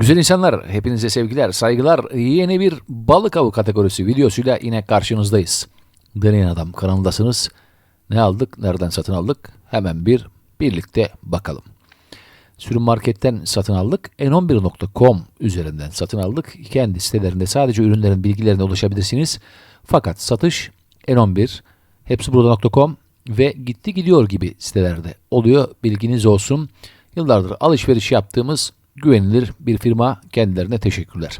Güzel insanlar, hepinize sevgiler, saygılar. Yeni bir balık avı kategorisi videosuyla yine karşınızdayız. Deneyen Adam kanalındasınız. Ne aldık, nereden satın aldık? Hemen bir birlikte bakalım. Sürüm marketten satın aldık. n11.com üzerinden satın aldık. Kendi sitelerinde sadece ürünlerin bilgilerine ulaşabilirsiniz. Fakat satış n11, hepsi burada.com ve gitti gidiyor gibi sitelerde oluyor. Bilginiz olsun. Yıllardır alışveriş yaptığımız güvenilir bir firma. Kendilerine teşekkürler.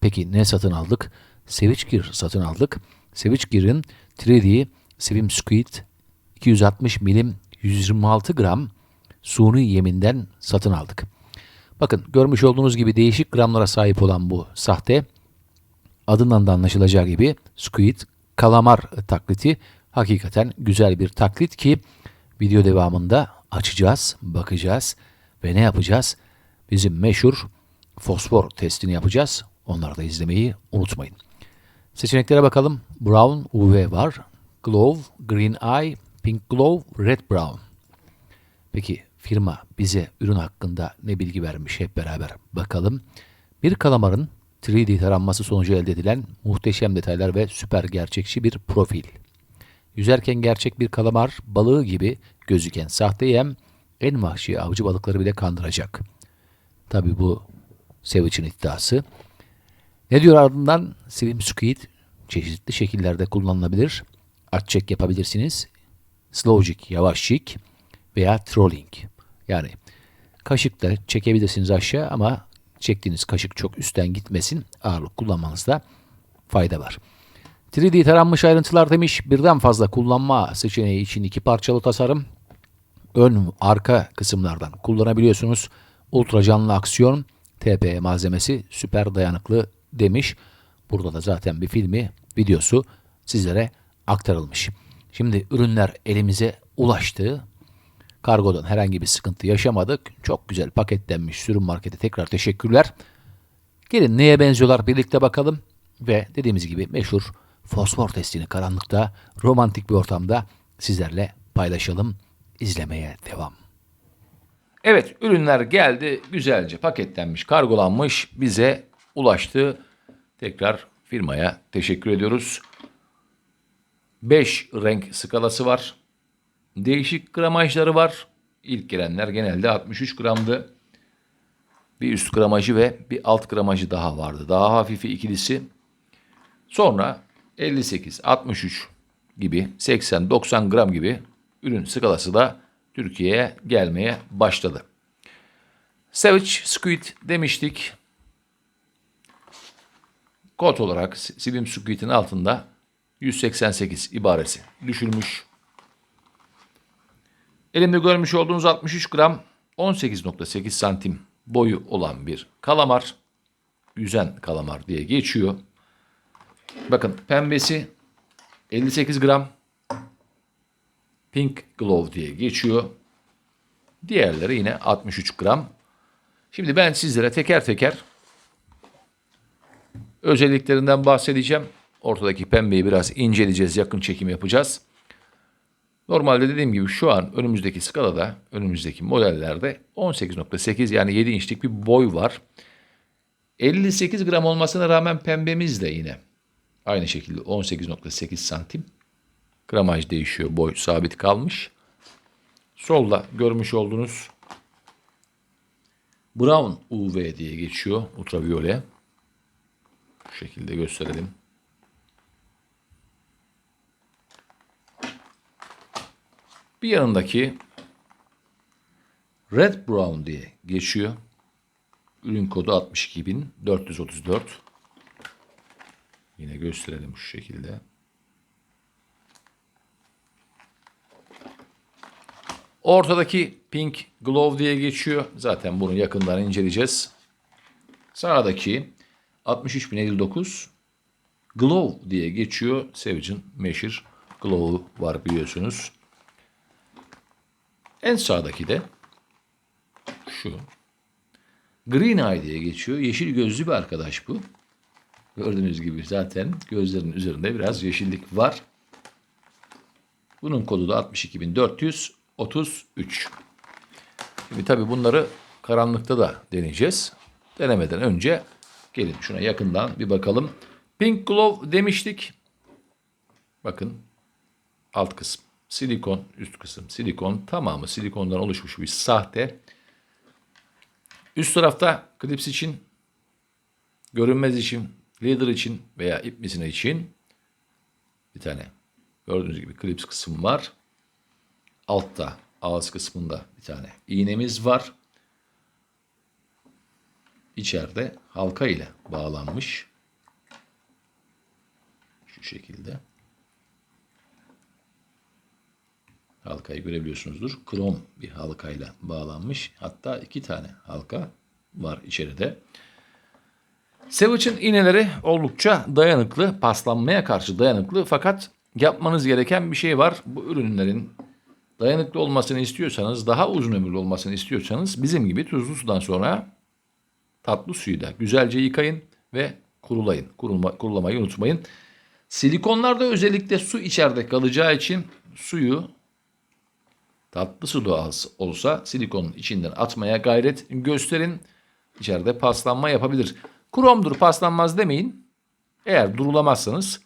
Peki ne satın aldık? Sevinç Gear satın aldık. Sevinç Gear'ın 3D Swim Squid 260 milim 126 gram suni yeminden satın aldık. Bakın görmüş olduğunuz gibi değişik gramlara sahip olan bu sahte adından da anlaşılacağı gibi squid kalamar taklidi hakikaten güzel bir taklit ki video devamında açacağız, bakacağız ve ne yapacağız? Bizim meşhur fosfor testini yapacağız. Onları da izlemeyi unutmayın. Seçeneklere bakalım. Brown UV var. Glove, Green Eye, Pink Glove, Red Brown. Peki firma bize ürün hakkında ne bilgi vermiş hep beraber bakalım. Bir kalamarın 3D taranması sonucu elde edilen muhteşem detaylar ve süper gerçekçi bir profil. Yüzerken gerçek bir kalamar balığı gibi gözüken sahte yem en vahşi avcı balıkları bile kandıracak. Tabi bu Savage'ın iddiası. Ne diyor ardından? Slim Squid çeşitli şekillerde kullanılabilir. Art check yapabilirsiniz. Slow jig, yavaş jig veya trolling. Yani kaşıkla çekebilirsiniz aşağı ama çektiğiniz kaşık çok üstten gitmesin. Ağırlık kullanmanızda fayda var. 3D taranmış ayrıntılar demiş. Birden fazla kullanma seçeneği için iki parçalı tasarım. Ön arka kısımlardan kullanabiliyorsunuz. Ultra canlı aksiyon TPE malzemesi süper dayanıklı demiş. Burada da zaten bir filmi, videosu sizlere aktarılmış. Şimdi ürünler elimize ulaştı. Kargodan herhangi bir sıkıntı yaşamadık. Çok güzel paketlenmiş sürüm markete tekrar teşekkürler. Gelin neye benziyorlar birlikte bakalım. Ve dediğimiz gibi meşhur fosfor testini karanlıkta, romantik bir ortamda sizlerle paylaşalım. İzlemeye devam. Evet ürünler geldi güzelce paketlenmiş, kargolanmış, bize ulaştı. Tekrar firmaya teşekkür ediyoruz. 5 renk skalası var. Değişik gramajları var. İlk gelenler genelde 63 gramdı. Bir üst gramajı ve bir alt gramajı daha vardı. Daha hafifi ikilisi. Sonra 58, 63 gibi 80, 90 gram gibi ürün skalası da Türkiye'ye gelmeye başladı. Savage Squid demiştik. Kod olarak Sibim Squid'in altında 188 ibaresi düşülmüş. Elimde görmüş olduğunuz 63 gram 18.8 santim boyu olan bir kalamar. Yüzen kalamar diye geçiyor. Bakın pembesi 58 gram Pink Glove diye geçiyor. Diğerleri yine 63 gram. Şimdi ben sizlere teker teker özelliklerinden bahsedeceğim. Ortadaki pembeyi biraz inceleyeceğiz, yakın çekim yapacağız. Normalde dediğim gibi şu an önümüzdeki skalada, önümüzdeki modellerde 18.8 yani 7 inçlik bir boy var. 58 gram olmasına rağmen pembemiz de yine aynı şekilde 18.8 santim. Gramaj değişiyor, boy sabit kalmış. Solda görmüş olduğunuz Brown UV diye geçiyor, ultraviyole. Şu şekilde gösterelim. Bir yanındaki Red Brown diye geçiyor. Ürün kodu 62434. Yine gösterelim şu şekilde. Ortadaki Pink Glove diye geçiyor. Zaten bunu yakından inceleyeceğiz. Sağdaki 63059 Glove diye geçiyor. Savage'ın meşhur Glove'u var biliyorsunuz. En sağdaki de şu. Green Eye diye geçiyor. Yeşil gözlü bir arkadaş bu. Gördüğünüz gibi zaten gözlerinin üzerinde biraz yeşillik var. Bunun kodu da 62433. Şimdi tabii bunları karanlıkta da deneyeceğiz. denemeden önce gelin şuna yakından bir bakalım. Pink Glove demiştik. Bakın alt kısım silikon, üst kısım silikon. Tamamı silikondan oluşmuş bir sahte. Üst tarafta klips için, görünmez için, leader için veya ip için bir tane gördüğünüz gibi klips kısım var. Altta ağız kısmında bir tane iğnemiz var. İçeride halka ile bağlanmış. Şu şekilde. Halkayı görebiliyorsunuzdur. Krom bir halkayla bağlanmış. Hatta iki tane halka var içeride. Savage'ın iğneleri oldukça dayanıklı, paslanmaya karşı dayanıklı fakat yapmanız gereken bir şey var. Bu ürünlerin dayanıklı olmasını istiyorsanız, daha uzun ömürlü olmasını istiyorsanız bizim gibi tuzlu sudan sonra tatlı suyu da güzelce yıkayın ve kurulayın. Kurulma, kurulamayı unutmayın. Silikonlarda özellikle su içeride kalacağı için suyu tatlı su da olsa silikonun içinden atmaya gayret gösterin. İçeride paslanma yapabilir. Kromdur paslanmaz demeyin. Eğer durulamazsanız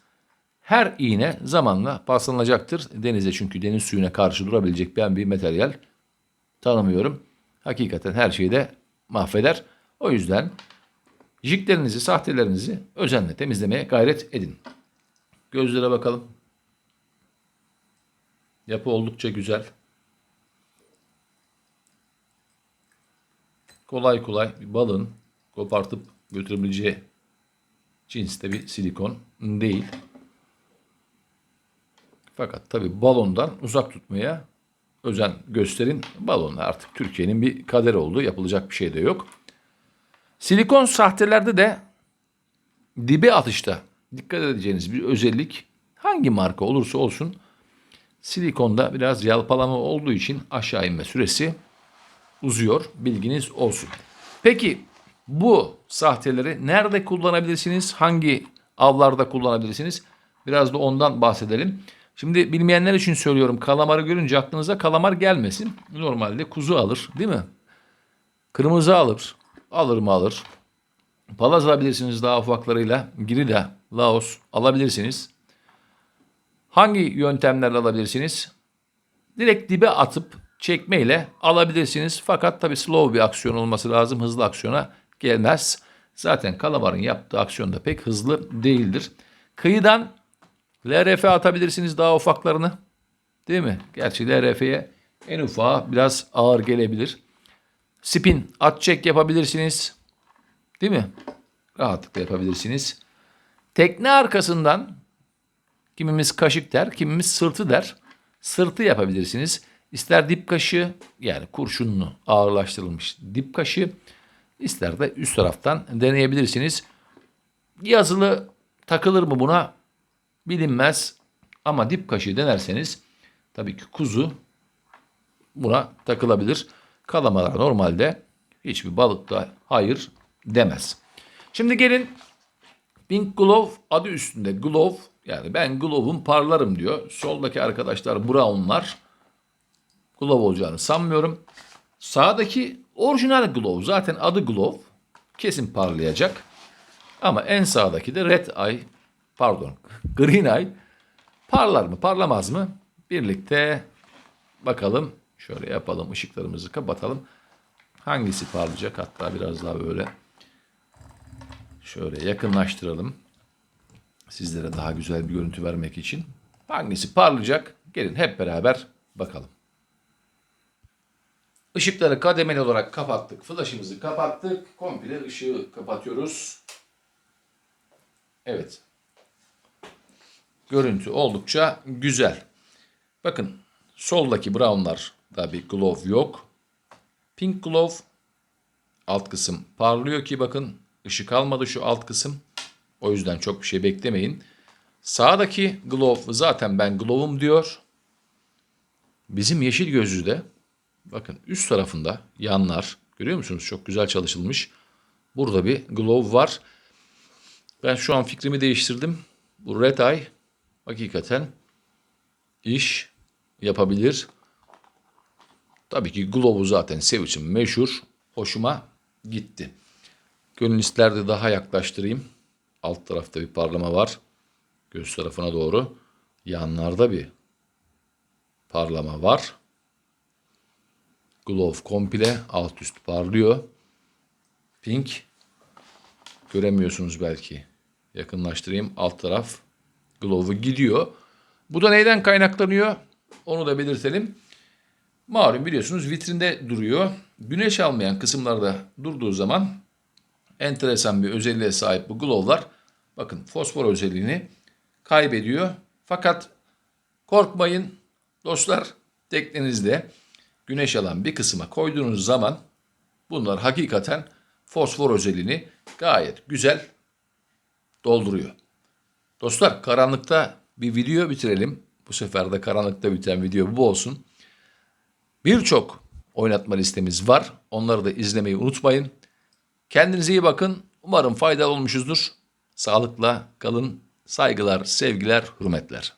her iğne zamanla paslanacaktır. Denize çünkü deniz suyuna karşı durabilecek ben bir materyal tanımıyorum. Hakikaten her şeyi de mahveder. O yüzden jiklerinizi, sahtelerinizi özenle temizlemeye gayret edin. Gözlere bakalım. Yapı oldukça güzel. Kolay kolay bir balın kopartıp götürebileceği cinste bir silikon değil. Fakat tabi balondan uzak tutmaya özen gösterin. Balon artık Türkiye'nin bir kaderi oldu. Yapılacak bir şey de yok. Silikon sahtelerde de dibe atışta dikkat edeceğiniz bir özellik hangi marka olursa olsun silikonda biraz yalpalama olduğu için aşağı inme süresi uzuyor. Bilginiz olsun. Peki bu sahteleri nerede kullanabilirsiniz? Hangi avlarda kullanabilirsiniz? Biraz da ondan bahsedelim. Şimdi bilmeyenler için söylüyorum. Kalamarı görünce aklınıza kalamar gelmesin. Normalde kuzu alır değil mi? Kırmızı alır. Alır mı alır. Palaz alabilirsiniz daha ufaklarıyla. Girida, Laos alabilirsiniz. Hangi yöntemlerle alabilirsiniz? Direkt dibe atıp çekmeyle alabilirsiniz. Fakat tabi slow bir aksiyon olması lazım. Hızlı aksiyona gelmez. Zaten kalamarın yaptığı aksiyon da pek hızlı değildir. Kıyıdan LRF atabilirsiniz daha ufaklarını. Değil mi? Gerçi LRF'ye en ufağı biraz ağır gelebilir. Spin, at çek yapabilirsiniz. Değil mi? Rahatlıkla yapabilirsiniz. Tekne arkasından kimimiz kaşık der, kimimiz sırtı der. Sırtı yapabilirsiniz. İster dip kaşı yani kurşunlu ağırlaştırılmış dip kaşı ister de üst taraftan deneyebilirsiniz. Yazılı takılır mı buna bilinmez ama dip kaşı denerseniz tabii ki kuzu buna takılabilir. Kalamalar normalde hiçbir balıkta hayır demez. Şimdi gelin Pink Glove adı üstünde glove yani ben glove'um parlarım diyor. Soldaki arkadaşlar brownlar glove olacağını sanmıyorum. Sağdaki orijinal glove zaten adı glove. Kesin parlayacak. Ama en sağdaki de red eye pardon green eye parlar mı parlamaz mı? Birlikte bakalım. Şöyle yapalım ışıklarımızı kapatalım. Hangisi parlayacak? Hatta biraz daha böyle şöyle yakınlaştıralım. Sizlere daha güzel bir görüntü vermek için. Hangisi parlayacak? Gelin hep beraber bakalım. Işıkları kademeli olarak kapattık. Flaşımızı kapattık. Komple ışığı kapatıyoruz. Evet. Görüntü oldukça güzel. Bakın soldaki brownlar da bir glove yok. Pink glove alt kısım parlıyor ki bakın ışık almadı şu alt kısım. O yüzden çok bir şey beklemeyin. Sağdaki glove zaten ben glove'um diyor. Bizim yeşil gözlü de bakın üst tarafında yanlar görüyor musunuz? Çok güzel çalışılmış. Burada bir glove var. Ben şu an fikrimi değiştirdim. Bu red eye hakikaten iş yapabilir. Tabii ki glove'u zaten Savage'ın meşhur. Hoşuma gitti. Gönül isterdi daha yaklaştırayım. Alt tarafta bir parlama var. Göz tarafına doğru. Yanlarda bir parlama var. Glove komple alt üst parlıyor. Pink göremiyorsunuz belki. Yakınlaştırayım. Alt taraf glove'u gidiyor. Bu da neyden kaynaklanıyor? Onu da belirtelim. Malum biliyorsunuz vitrinde duruyor. Güneş almayan kısımlarda durduğu zaman enteresan bir özelliğe sahip bu glow'lar bakın fosfor özelliğini kaybediyor. Fakat korkmayın dostlar teknenizde güneş alan bir kısma koyduğunuz zaman bunlar hakikaten fosfor özelliğini gayet güzel dolduruyor. Dostlar karanlıkta bir video bitirelim. Bu sefer de karanlıkta biten video bu olsun. Birçok oynatma listemiz var. Onları da izlemeyi unutmayın. Kendinize iyi bakın. Umarım faydalı olmuşuzdur. Sağlıkla kalın. Saygılar, sevgiler, hürmetler.